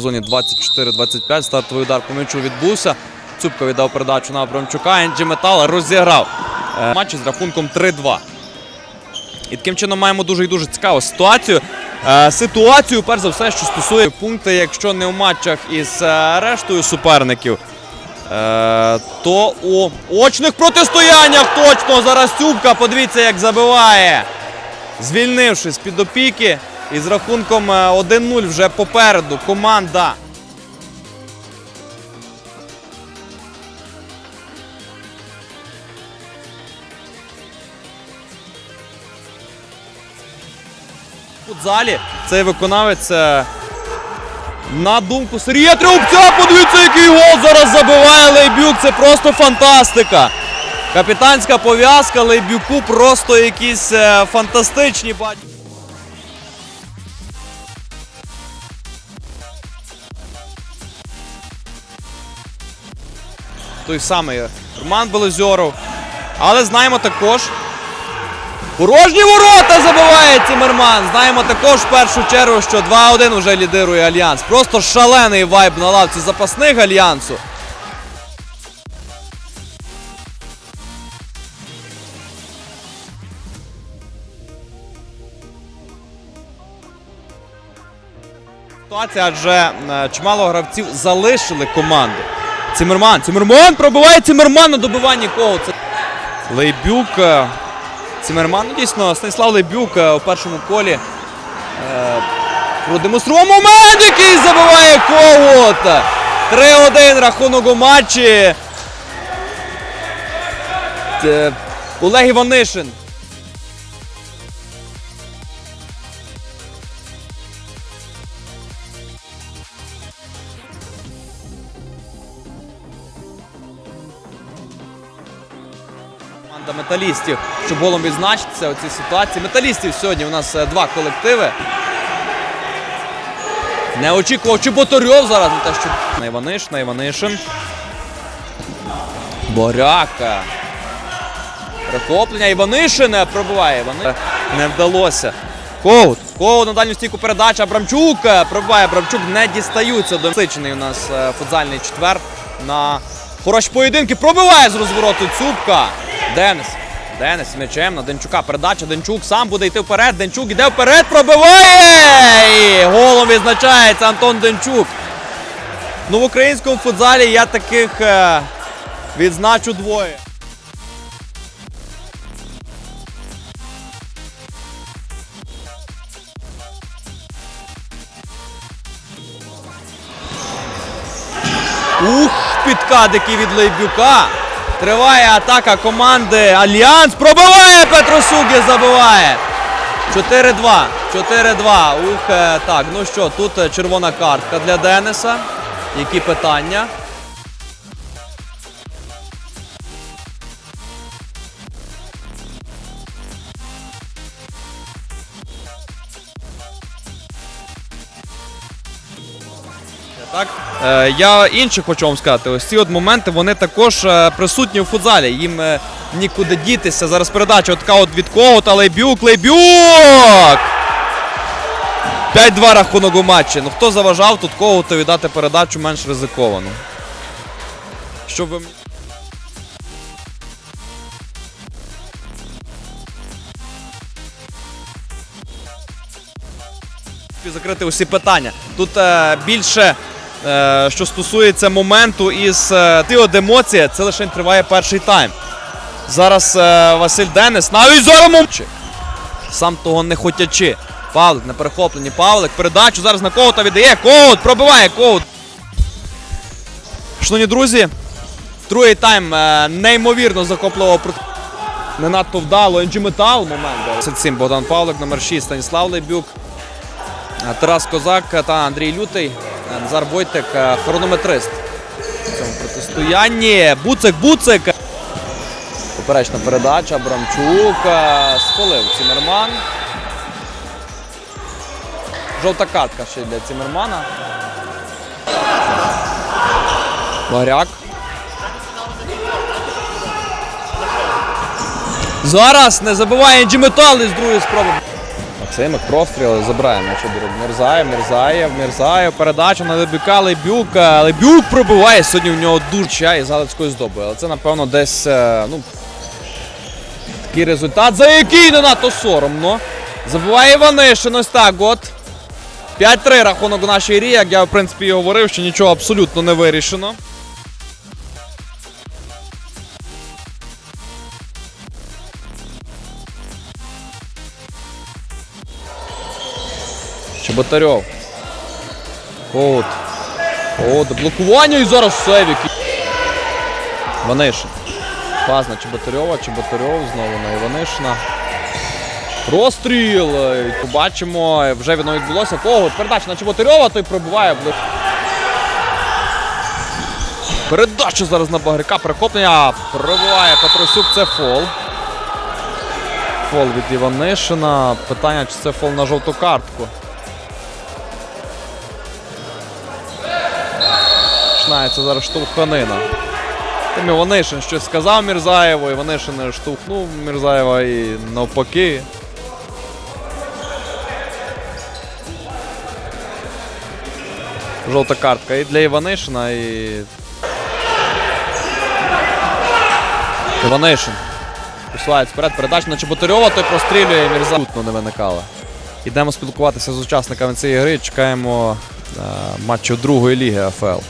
сезоні 24-25. Стартовий удар по м'ячу відбувся. Цюбка віддав передачу на Абрамчука. Енджі Метал розіграв е, матч з рахунком 3-2. І таким чином маємо дуже і дуже цікаву ситуацію. Е, ситуацію, перш за все, що стосує пункти, якщо не в матчах із е, рештою суперників, то у очних протистояннях точно зараз Цюбка. Подивіться, як забиває. Звільнившись під опіки і з рахунком е, 1-0 вже попереду команда. У футзалі цей виконавець е, на думку Сергія Трьобця. Подивіться, який гол зараз забиває Лейбюк. Це просто фантастика. Капітанська пов'язка Лейбюку просто якісь е, фантастичні бать. Той самий Роман Белозьоров. Але знаємо також, Порожні ворота забиває Цімерман. Знаємо також в першу чергу, що 2-1 вже лідирує Альянс. Просто шалений вайб на лавці запасних Альянсу. Ситуація, адже е, чимало гравців залишили команду. Цимерман, Цимерман пробиває Цимерман на добиванні кого. Це Лейбюк. е, Цимерман. Ну, дійсно, Станіслав Лебюк е, у першому колі е, продемонстрував момент, який забиває Когут. 3-1 рахунок у матчі. Е, Олег Іванишин. Команда металістів, щоб голом відзначитися у цій ситуації. Металістів сьогодні у нас е, два колективи. Не очікував Чеботарьов зараз на те, що на Іваниш, на Іванишин. Боряка. Перехоплення. Іванишин пробиває. Івани... Не вдалося. Коут. Коут на дальню стійку передача. Абрамчук е, пробиває. Абрамчук не дістаються до Насичений у нас е, футзальний четвер на хороші поєдинки. Пробиває з розвороту Цюбка. Денис. Денис з м'ячем на Денчука. Передача. Денчук сам буде йти вперед. Денчук іде вперед. Пробиває! І голом відзначається Антон Денчук. Ну, в українському футзалі я таких е, відзначу двоє. Ух, підкат який від Лейбюка. Триває атака команди Альянс. Пробиває Петросуги, забиває. 4-2. 4-2. Ух, е, так. Ну що, тут е, червона картка для Дениса. Які питання? Так, е, я інше хочу вам сказати. Ось ці от моменти вони також е, присутні у футзалі. Їм е, нікуди дітися. Зараз передача от от від Когута, Лейбюк, Лейбюк! 5-2 рахунок у матчі. Ну хто заважав тут Когутові дати передачу менш ризиковану? Що ви закрити усі питання. Тут е, більше, що стосується моменту із е, емоція, це лише триває перший тайм. Зараз е, Василь Денис навіть зараз мовчи. Сам того не хотячи. Павлик на перехопленні. Павлик передачу зараз на Коута віддає. Коут пробиває Коут. Шановні друзі, другий тайм е, неймовірно захоплював проти- не надто вдало. Енджі Метал момент. 27 Богдан Павлик, номер 6 Станіслав Лебюк. Е, Тарас Козак та Андрій Лютий, е, Назар Войтик, е, хронометрист в цьому протистоянні. Буцик, Буцик. Поперечна передача. Брамчук. е, Схвалив Цімерман. Жовта картка ще для Цімермана. Варяк. Зараз не забиває Енджі із другої спроби. Максим Симик, простріл, забирає м'яч у друг. Мірзаєв, Мірзаєв, Мірзаєв, передача на Лебюка, Лебюка. Лебюк пробиває. Сьогодні в нього дурча із Галицької здоби. Але це, напевно, десь, е, ну, такий результат, за який не надто соромно. Забиває Іванишин, ось так от. 5-3 рахунок у нашій грі, як я в принципі і говорив, що нічого абсолютно не вирішено. Чеботарьов. Коут. Коут. Блокування і зараз Севік. Іванишин. Пас на Чеботарьова. Чеботарьов знову на Іванишина. Розстріл. Побачимо, вже воно відбулося. Когут. Передача на Чеботарьова, той пробиває. Бли- Передача зараз на Багрика. Перехоплення. Пробиває Петросюк. Це фол. Фол від Іванишина. Питання, чи це фол на жовту картку. Починається зараз штовханина. Тим Іванишин щось сказав Мірзаєву, Іванишин штовхнув Мірзаєва і навпаки. Жовта картка і для Іванишина, і. Іванишин. Посилається вперед, передача на Чеботарьова, той прострілює Мірза. Абсолютно не виникало. Ідемо спілкуватися з учасниками цієї гри. Чекаємо е, матчу другої ліги АФЛ.